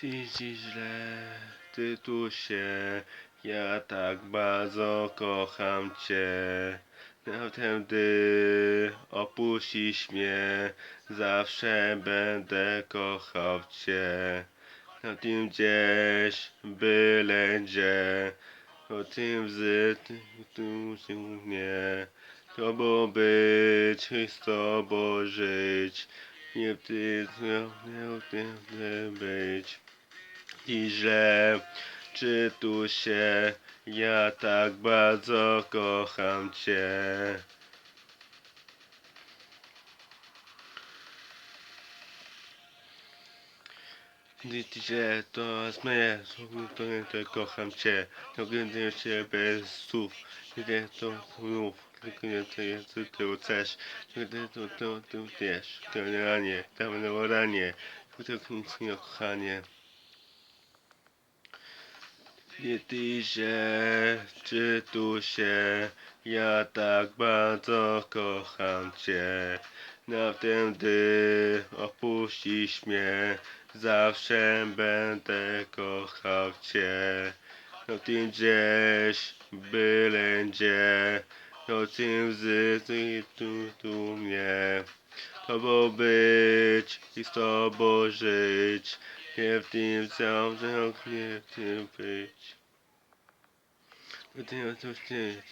Ty ci źle, ty tu się, ja tak bardzo kocham cię. Potem gdy opuścisz mnie, zawsze będę kochał cię. Na tym gdzieś byle gdzie, o tym z tu się mnie. To było być, z tobą żyć, nie ty, nie ty, nie być. I źle, czy tu się, ja tak bardzo kocham cię. Się to zmyję, to nie to kocham cię. To gdy się bez słów, gdy to słów, tylko nie to jest ty chcesz. Gdy to to ty wiesz, to nie ranie, tam nie ranie, to nic nie kochanie. Nie ty się, czy tu się, ja tak bardzo kocham cię. Na tym, gdy opuścisz mnie, zawsze będę kochał cię. No tym gdzieś, byle gdzie, no tym ty tu, tu mnie. Tobą być i z tobą żyć, nie w tym sam, nie w tym być. No ty o co chcieć,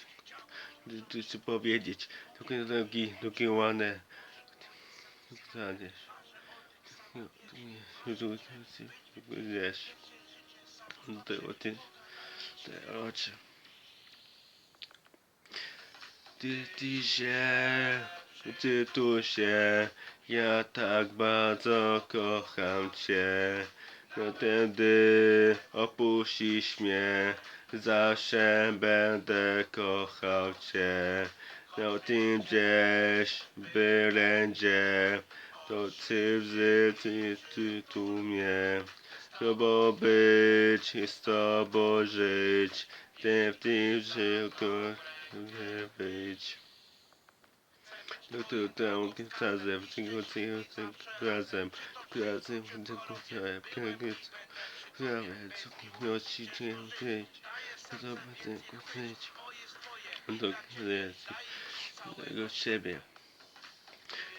ty, ty chcę powiedzieć, tylko drogi, to nie, to ty, wiesz, to ty, te oczy. Ty, ty się, ty tu się, ja tak bardzo kocham cię. No wtedy opuścisz mnie, zawsze będę kochał cię. No tym gdzieś, byle gdzie, to ty ty, ty tu mnie. Tobą być i z tobą żyć, ty w tym życiu być. No tam razem, tego razem, razem, razem, co nosi cię być, to będę kupić. Do kreacji, tego siebie.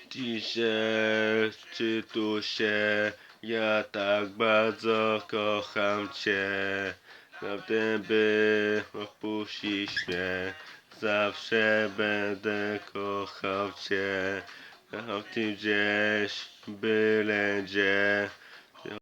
Dzisiaj, czy tu się, ja tak bardzo kocham cię. Naprawdę by opuścić mnie, zawsze będę kochał cię. Kochał ty gdzieś, byle gdzie,